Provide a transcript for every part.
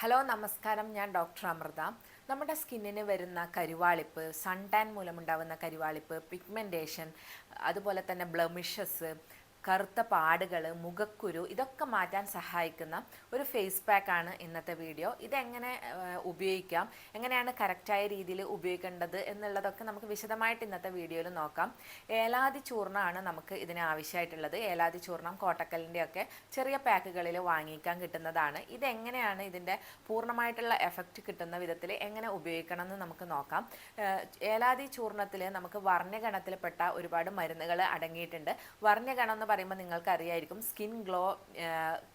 Hello നമസ്കാരം. ഞാൻ doctor Amrita. നമ്മുടെ സ്കിന്നിന് വരുന്ന കരുവാളിപ്പ് സൺ ടാൻ മൂലമുണ്ടാകുന്ന കരുവാളിപ്പ് പിഗ്മെന്റേഷൻ അതുപോലെ തന്നെ ബ്ലമിഷസ് കറുത്ത പാടുകൾ മുഖക്കുരു ഇതൊക്കെ മാറ്റാൻ സഹായിക്കുന്ന ഒരു ഫേസ് പാക്കാണ് ഇന്നത്തെ വീഡിയോ ഇതെങ്ങനെ ഉപയോഗിക്കാം? എങ്ങനെയാണ് കറക്റ്റായ രീതിയിൽ ഉപയോഗിക്കേണ്ടത് എന്നുള്ളതൊക്കെ നമുക്ക് വിശദമായിട്ട് ഇന്നത്തെ വീഡിയോയിൽ നോക്കാം. ഏലാതി ചൂർണമാണ് നമുക്ക് ഇതിന് ആവശ്യമായിട്ടുള്ളത്. ഏലാതി ചൂർണം കോട്ടക്കലിന്റെ ഒക്കെ ചെറിയ പാക്കുകളിൽ വാങ്ങിക്കാൻ കിട്ടുന്നതാണ്. ഇതെങ്ങനെയാണ് ഇതിന്റെ പൂർണമായിട്ടുള്ള എഫക്റ്റ് കിട്ടുന്ന വിധത്തിൽ എങ്ങനെ ഉപയോഗിക്കണം എന്ന് നമുക്ക് നോക്കാം. ഏലാതി ചൂർണത്തിൽ നമുക്ക് വർണഗണത്തിൽപ്പെട്ട ഒരുപാട് മരുന്നുകൾ അടങ്ങിയിട്ടുണ്ട്. വർണഗണം എന്ന് പറയുമ്പോൾ നിങ്ങൾക്ക് അറിയായിരിക്കും സ്കിൻ ഗ്ലോ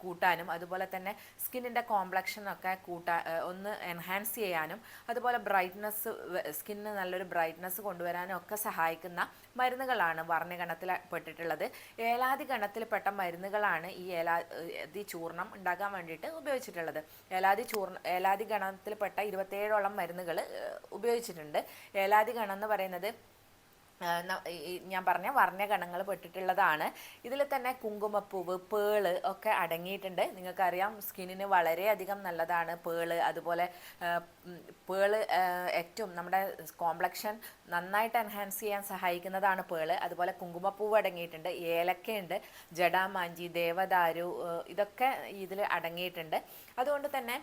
കൂട്ടാനും അതുപോലെ തന്നെ സ്കിന്നിന്റെ കോംപ്ലക്ഷൻ ഒക്കെ കൂട്ടാ ഒന്ന് എൻഹാൻസ് ചെയ്യാനും അതുപോലെ ബ്രൈറ്റ്നസ് സ്കിന്നിന് നല്ലൊരു ബ്രൈറ്റ്നസ് കൊണ്ടുവരാനും ഒക്കെ സഹായിക്കുന്ന മരുന്നുകളാണ് വർണഗണത്തിൽ പെട്ടിട്ടുള്ളത് ഏലാതി ഗണത്തിൽപ്പെട്ട മരുന്നുകളാണ് ഈ ഏലാതി ചൂർണം ഉണ്ടാക്കാൻ വേണ്ടിയിട്ട് ഉപയോഗിച്ചിട്ടുള്ളത്. ഏലാതി ചൂർണ ഏലാതി ഗണത്തിൽപ്പെട്ട ഇരുപത്തേഴോളം മരുന്നുകൾ ഉപയോഗിച്ചിട്ടുണ്ട്. ഏലാതി ഗണം എന്ന് പറയുന്നത് ഞാൻ പറഞ്ഞ വർണഗണങ്ങൾ പെട്ടിട്ടുള്ളതാണ്. ഇതിൽ തന്നെ കുങ്കുമപ്പൂവ് പേൾ ഒക്കെ അടങ്ങിയിട്ടുണ്ട്. നിങ്ങൾക്കറിയാം സ്കിന്നിന് വളരെയധികം നല്ലതാണ് പേൾ. അതുപോലെ പേൾ ഏറ്റവും നമ്മുടെ കോംപ്ലക്ഷൻ നന്നായിട്ട് എൻഹാൻസ് ചെയ്യാൻ സഹായിക്കുന്നതാണ് പേൾ. അതുപോലെ കുങ്കുമപ്പൂവ് അടങ്ങിയിട്ടുണ്ട് ഏലക്കയുണ്ട് ജഡാമാഞ്ചി ദേവദാരു ഇതൊക്കെ ഇതിൽ അടങ്ങിയിട്ടുണ്ട്. അതുകൊണ്ട് തന്നെ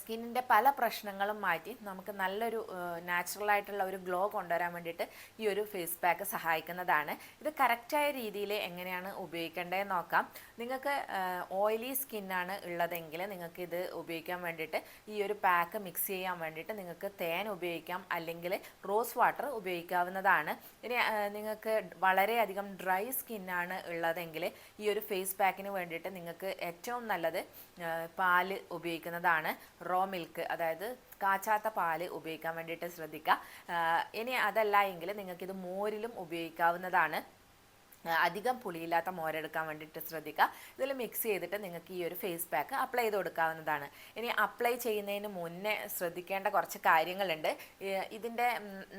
സ്കിന്നിന്റെ പല പ്രശ്നങ്ങളും മാറ്റി നമുക്ക് നല്ലൊരു നാച്ചുറൽ ആയിട്ടുള്ള ഒരു ഗ്ലോ കൊണ്ടുവരാൻ വേണ്ടിയിട്ട് ഈ ഒരു ഫേസ് പാക്ക് സഹായിക്കുന്നതാണ്. ഇത് കറക്റ്റായ രീതിയിൽ എങ്ങനെയാണ് ഉപയോഗിക്കേണ്ടതെന്ന് നോക്കാം. നിങ്ങൾക്ക് ഓയിലി സ്കിന്നാണ് ഉള്ളതെങ്കിൽ നിങ്ങൾക്ക് ഇത് ഉപയോഗിക്കാൻ വേണ്ടിയിട്ട് ഈ ഒരു പാക്ക് മിക്സ് ചെയ്യാൻ വേണ്ടിയിട്ട് നിങ്ങൾക്ക് തേൻ ഉപയോഗിക്കാം അല്ലെങ്കിൽ റോസ് വാട്ടർ ഉപയോഗിക്കാവുന്നതാണ്. ഇനി നിങ്ങൾക്ക് വളരെയധികം ഡ്രൈ സ്കിന്നാണ് ഉള്ളതെങ്കിൽ ഈ ഒരു ഫേസ് പാക്കിന് വേണ്ടിയിട്ട് നിങ്ങൾക്ക് ഏറ്റവും നല്ലത് പാൽ ഉപയോഗിക്കുന്നതാണ്. റോ മിൽക്ക് അതായത് കാച്ചാത്ത പാൽ ഉപയോഗിക്കാൻ വേണ്ടിയിട്ട് ശ്രദ്ധിക്കുക. ഇനി അതല്ല എങ്കിൽ നിങ്ങൾക്കിത് മോരിലും ഉപയോഗിക്കാവുന്നതാണ്. അധികം പുളിയില്ലാത്ത മോരെടുക്കാൻ വേണ്ടിയിട്ട് ശ്രദ്ധിക്കുക. ഇതിൽ മിക്സ് ചെയ്തിട്ട് നിങ്ങൾക്ക് ഈ ഒരു ഫേസ് പാക്ക് അപ്ലൈ ചെയ്ത് കൊടുക്കാവുന്നതാണ്. ഇനി അപ്ലൈ ചെയ്യുന്നതിന് മുന്നേ ശ്രദ്ധിക്കേണ്ട കുറച്ച് കാര്യങ്ങളുണ്ട്. ഇതിന്റെ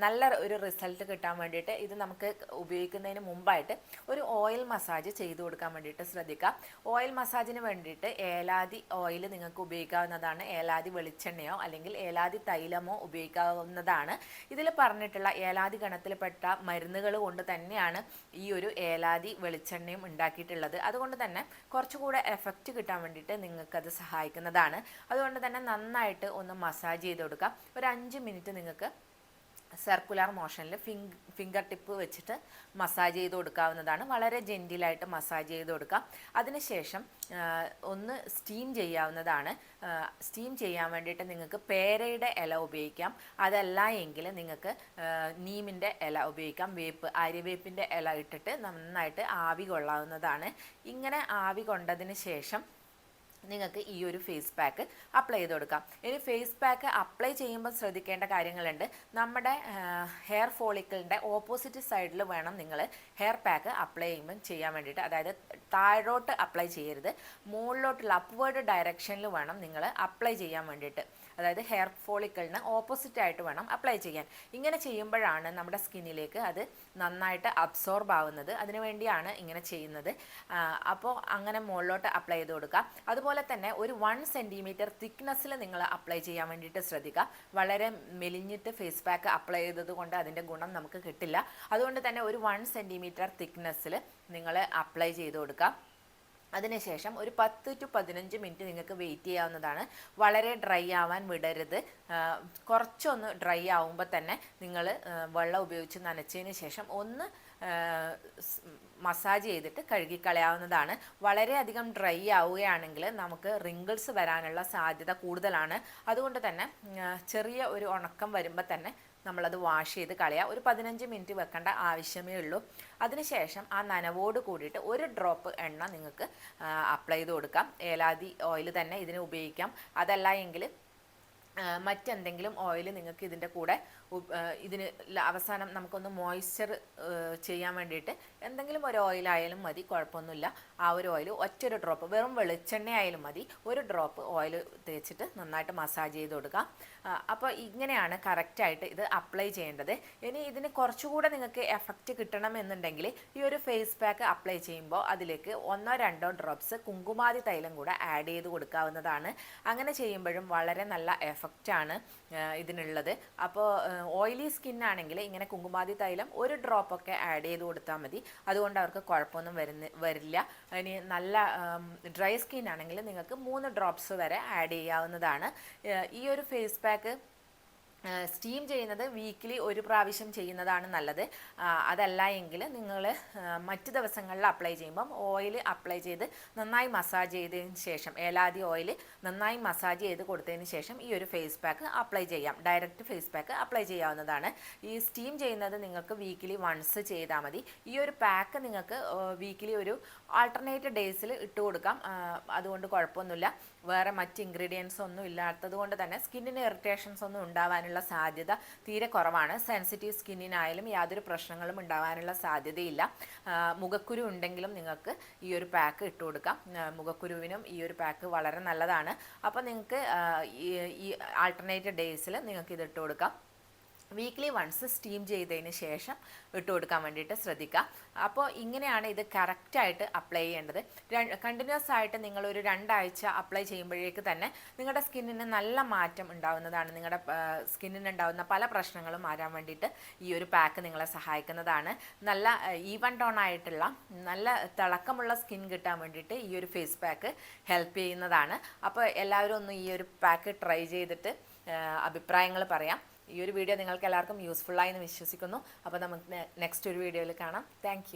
നല്ല ഒരു റിസൾട്ട് കിട്ടാൻ വേണ്ടിയിട്ട് ഇത് നമുക്ക് ഉപയോഗിക്കുന്നതിന് മുമ്പായിട്ട് ഒരു ഓയിൽ മസാജ് ചെയ്ത് കൊടുക്കാൻ വേണ്ടിയിട്ട് ശ്രദ്ധിക്കുക. ഓയിൽ മസാജിന് വേണ്ടിയിട്ട് ഏലാതി ഓയിൽ നിങ്ങൾക്ക് ഉപയോഗിക്കാവുന്നതാണ്. ഏലാതി വെളിച്ചെണ്ണയോ അല്ലെങ്കിൽ ഏലാതി തൈലമോ ഉപയോഗിക്കാവുന്നതാണ്. ഇതിൽ പറഞ്ഞിട്ടുള്ള ഏലാതി ഗണത്തിൽപ്പെട്ട മരുന്നുകൾ കൊണ്ട് തന്നെയാണ് ഈ ഒരു ഏലാതി വെളിച്ചെണ്ണയും ഉണ്ടാക്കിയിട്ടുള്ളത്. അതുകൊണ്ട് തന്നെ കുറച്ചുകൂടെ എഫക്റ്റ് കിട്ടാൻ വേണ്ടിയിട്ട് നിങ്ങൾക്കത് സഹായിക്കുന്നതാണ്. അതുകൊണ്ട് തന്നെ നന്നായിട്ട് ഒന്ന് മസാജ് ചെയ്ത് കൊടുക്കുക. ഒരു അഞ്ച് മിനിറ്റ് നിങ്ങൾക്ക് സർക്കുലർ മോഷനിൽ ഫിംഗ് ഫിംഗർ ടിപ്പ് വെച്ചിട്ട് മസാജ് ചെയ്ത് കൊടുക്കാവുന്നതാണ്. വളരെ ജെന്റിലായിട്ട് മസാജ് ചെയ്ത് കൊടുക്കാം. അതിനുശേഷം ഒന്ന് സ്റ്റീം ചെയ്യാവുന്നതാണ്. സ്റ്റീം ചെയ്യാൻ വേണ്ടിയിട്ട് നിങ്ങൾക്ക് പേരയുടെ ഇല ഉപയോഗിക്കാം. അതല്ല എങ്കിൽ നിങ്ങൾക്ക് നീമിന്റെ ഇല ഉപയോഗിക്കാം. വേപ്പ് അരിവേപ്പിന്റെ ഇല ഇട്ടിട്ട് നന്നായിട്ട് ആവി കൊള്ളാവുന്നതാണ്. ഇങ്ങനെ ആവി കൊണ്ടതിന് ശേഷം നിങ്ങൾക്ക് ഈ ഒരു ഫേസ് പാക്ക് അപ്ലൈ ചെയ്ത് കൊടുക്കാം. ഇനി ഫേസ് പാക്ക് അപ്ലൈ ചെയ്യുമ്പോൾ ശ്രദ്ധിക്കേണ്ട കാര്യങ്ങളുണ്ട്. നമ്മുടെ ഹെയർ ഫോളിക്കിളിന്റെ ഓപ്പോസിറ്റ് സൈഡിൽ വേണം നിങ്ങൾ ഹെയർ പാക്ക് അപ്ലൈ ചെയ്യുമ്പോൾ ചെയ്യാൻ വേണ്ടിയിട്ട്. അതായത് താഴോട്ട് അപ്ലൈ ചെയ്യരുത്. മുകളിലോട്ടുള്ള അപ്വേർഡ് ഡയറക്ഷനിൽ വേണം നിങ്ങൾ അപ്ലൈ ചെയ്യാൻ വേണ്ടിയിട്ട്. അതായത് ഹെയർ ഫോളിക്കിളിന് ഓപ്പോസിറ്റ് ആയിട്ട് വേണം അപ്ലൈ ചെയ്യാൻ. ഇങ്ങനെ ചെയ്യുമ്പോഴാണ് നമ്മുടെ സ്കിന്നിലേക്ക് അത് നന്നായിട്ട് അബ്സോർബ് ആവുന്നത്. അതിനുവേണ്ടിയാണ് ഇങ്ങനെ ചെയ്യുന്നത്. അപ്പോൾ അങ്ങനെ മുകളിലോട്ട് അപ്ലൈ ചെയ്ത് കൊടുക്കുക അതുപോലെ തന്നെ ഒരു വൺ സെന്റിമീറ്റർ തിക്നെസ്സിൽ നിങ്ങൾ അപ്ലൈ ചെയ്യാൻ വേണ്ടിയിട്ട് ശ്രദ്ധിക്കുക. വളരെ മെലിഞ്ഞിട്ട് ഫേസ് പാക്ക് അപ്ലൈ ചെയ്തത് കൊണ്ട് അതിന്റെ ഗുണം നമുക്ക് കിട്ടില്ല. അതുകൊണ്ട് തന്നെ ഒരു വൺ സെന്റിമീറ്റർ തിക്നെസ്സിൽ നിങ്ങൾ അപ്ലൈ ചെയ്ത് കൊടുക്കുക. അതിനുശേഷം ഒരു പത്ത് ടു പതിനഞ്ച് മിനിറ്റ് നിങ്ങൾക്ക് വെയിറ്റ് ചെയ്യാവുന്നതാണ്. വളരെ ഡ്രൈ ആവാൻ വിടരുത്. കുറച്ചൊന്ന് ഡ്രൈ ആവുമ്പോൾ തന്നെ നിങ്ങൾ വെള്ളം ഉപയോഗിച്ച് നനച്ചതിന് ശേഷം ഒന്ന് മസാജ് ചെയ്തിട്ട് കഴുകിക്കളയാവുന്നതാണ്. വളരെയധികം ഡ്രൈ ആവുകയാണെങ്കിൽ നമുക്ക് റിങ്കിൾസ് വരാനുള്ള സാധ്യത കൂടുതലാണ്. അതുകൊണ്ട് തന്നെ ചെറിയ ഒരു ഉണക്കം വരുമ്പോൾ തന്നെ നമ്മളത് വാഷ് ചെയ്ത് കളയുക ഒരു പതിനഞ്ച് മിനിറ്റ് വെക്കേണ്ട ആവശ്യമേ ഉള്ളൂ. അതിനുശേഷം ആ നനവോട് കൂടിയിട്ട് ഒരു ഡ്രോപ്പ് എണ്ണ നിങ്ങൾക്ക് അപ്ലൈ ചെയ്ത് കൊടുക്കാം. ഏലാതി ഓയിൽ തന്നെ ഇതിന് ഉപയോഗിക്കാം. അതല്ല എങ്കിൽ മറ്റെന്തെങ്കിലും ഓയിൽ നിങ്ങൾക്ക് ഇതിന്റെ കൂടെ ഇതിന് അവസാനം നമുക്കൊന്ന് മോയ്സ്ചർ ചെയ്യാൻ വേണ്ടിയിട്ട് എന്തെങ്കിലും ഒരു ഓയിലായാലും മതി കുഴപ്പമൊന്നുമില്ല. ആ ഒരു ഓയിൽ ഒറ്റൊരു ഡ്രോപ്പ് വെറും വെളിച്ചെണ്ണ ആയാലും മതി. ഒരു ഡ്രോപ്പ് ഓയിൽ തേച്ചിട്ട് നന്നായിട്ട് മസാജ് ചെയ്ത് കൊടുക്കുക. അപ്പോൾ ഇങ്ങനെയാണ് കറക്റ്റായിട്ട് ഇത് അപ്ലൈ ചെയ്യേണ്ടത്. ഇനി ഇതിന് കുറച്ചുകൂടെ നിങ്ങൾക്ക് എഫക്റ്റ് കിട്ടണമെന്നുണ്ടെങ്കിൽ ഈ ഒരു ഫേസ് പാക്ക് അപ്ലൈ ചെയ്യുമ്പോൾ അതിലേക്ക് ഒന്നോ രണ്ടോ ഡ്രോപ്സ് കുങ്കുമാതി തൈലം കൂടെ ആഡ് ചെയ്ത് കൊടുക്കാവുന്നതാണ്. അങ്ങനെ ചെയ്യുമ്പോഴും വളരെ നല്ല എഫക്റ്റാണ് ഇതിനുള്ളത്. അപ്പോൾ ഓയിലി സ്കിൻ ആണെങ്കിൽ ഇങ്ങനെ കുങ്കുമാതി തൈലം ഒരു ഡ്രോപ്പൊക്കെ ആഡ് ചെയ്ത് കൊടുത്താൽ മതി. അതുകൊണ്ട് അവർക്ക് കുഴപ്പമൊന്നും വരുന്ന വരില്ല. ഇനി നല്ല ഡ്രൈ സ്കിൻ ആണെങ്കിൽ നിങ്ങൾക്ക് മൂന്ന് ഡ്രോപ്സ് വരെ ആഡ് ചെയ്യാവുന്നതാണ്. ഈ ഒരു ഫേസ് പാക്ക് സ്റ്റീം ചെയ്യുന്നത് വീക്കിലി ഒരു പ്രാവശ്യം ചെയ്യുന്നതാണ് നല്ലത്. അതല്ല എങ്കിൽ നിങ്ങൾ മറ്റു ദിവസങ്ങളിൽ അപ്ലൈ ചെയ്യുമ്പം ഓയിൽ അപ്ലൈ ചെയ്ത് നന്നായി മസാജ് ചെയ്തതിന് ശേഷം ഏലാതി ഓയിൽ നന്നായി മസാജ് ചെയ്ത് കൊടുത്തതിന് ശേഷം ഈ ഒരു ഫേസ് പാക്ക് അപ്ലൈ ചെയ്യാം. ഡയറക്റ്റ് ഫേസ് പാക്ക് അപ്ലൈ ചെയ്യാവുന്നതാണ്. ഈ സ്റ്റീം ചെയ്യുന്നത് നിങ്ങൾക്ക് വീക്കിലി വൺസ് ചെയ്താൽ മതി. ഈ ഒരു പാക്ക് നിങ്ങൾക്ക് വീക്കിലി ഒരു ആൾട്ടർനേറ്റ് ഡേയ്സിൽ ഇട്ട് കൊടുക്കാം. അതുകൊണ്ട് കുഴപ്പമൊന്നുമില്ല. വേറെ മറ്റ് ഇൻഗ്രീഡിയൻസ് ഒന്നും ഇല്ലാത്തത് കൊണ്ട് തന്നെ സ്കിന്നിന് ഇറിറ്റേഷൻസ് ഒന്നും ഉണ്ടാവാനുള്ള സാധ്യത തീരെ കുറവാണ്. സെൻസിറ്റീവ് സ്കിന്നിനായാലും യാതൊരു പ്രശ്നങ്ങളും ഉണ്ടാവാനുള്ള സാധ്യതയില്ല. മുഖക്കുരു ഉണ്ടെങ്കിലും നിങ്ങൾക്ക് ഈ ഒരു പാക്ക് ഇട്ട് കൊടുക്കാം. മുഖക്കുരുവിനും ഈ ഒരു പാക്ക് വളരെ നല്ലതാണ്. അപ്പോൾ നിങ്ങൾക്ക് ഈ ഈ ആൾട്ടർനേറ്റ് ഡേയ്സിൽ നിങ്ങൾക്ക് ഇത് ഇട്ട് കൊടുക്കാം. വീക്ക്ലി വൺസ് സ്റ്റീം ചെയ്തതിന് ശേഷം ഇട്ട് കൊടുക്കാൻ വേണ്ടിയിട്ട് ശ്രദ്ധിക്കുക. അപ്പോൾ ഇങ്ങനെയാണ് ഇത് കറക്റ്റായിട്ട് അപ്ലൈ ചെയ്യേണ്ടത്. കണ്ടിന്യൂസ് ആയിട്ട് നിങ്ങളൊരു രണ്ടാഴ്ച അപ്ലൈ ചെയ്യുമ്പോഴേക്ക് തന്നെ നിങ്ങളുടെ സ്കിന്നിന് നല്ല മാറ്റം ഉണ്ടാകുന്നതാണ് നിങ്ങളുടെ സ്കിന്നിന് ഉണ്ടാവുന്ന പല പ്രശ്നങ്ങളും മാറാൻ വേണ്ടിയിട്ട് ഈ ഒരു പാക്ക് നിങ്ങളെ സഹായിക്കുന്നതാണ്. നല്ല ഈവൻ ടോൺ ആയിട്ടുള്ള നല്ല തിളക്കമുള്ള സ്കിൻ കിട്ടാൻ വേണ്ടിയിട്ട് ഈ ഒരു ഫേസ് പാക്ക് ഹെൽപ്പ് ചെയ്യുന്നതാണ്. അപ്പോൾ എല്ലാവരും ഒന്ന് ഈ ഒരു പാക്ക് ട്രൈ ചെയ്തിട്ട് അഭിപ്രായങ്ങൾ പറയാം. ഈ ഒരു വീഡിയോ നിങ്ങൾക്ക് എല്ലാവർക്കും യൂസ്ഫുള്ളായി എന്ന് വിശ്വസിക്കുന്നു. അപ്പോൾ നമുക്ക് നെക്സ്റ്റ് ഒരു വീഡിയോയിൽ കാണാം. താങ്ക്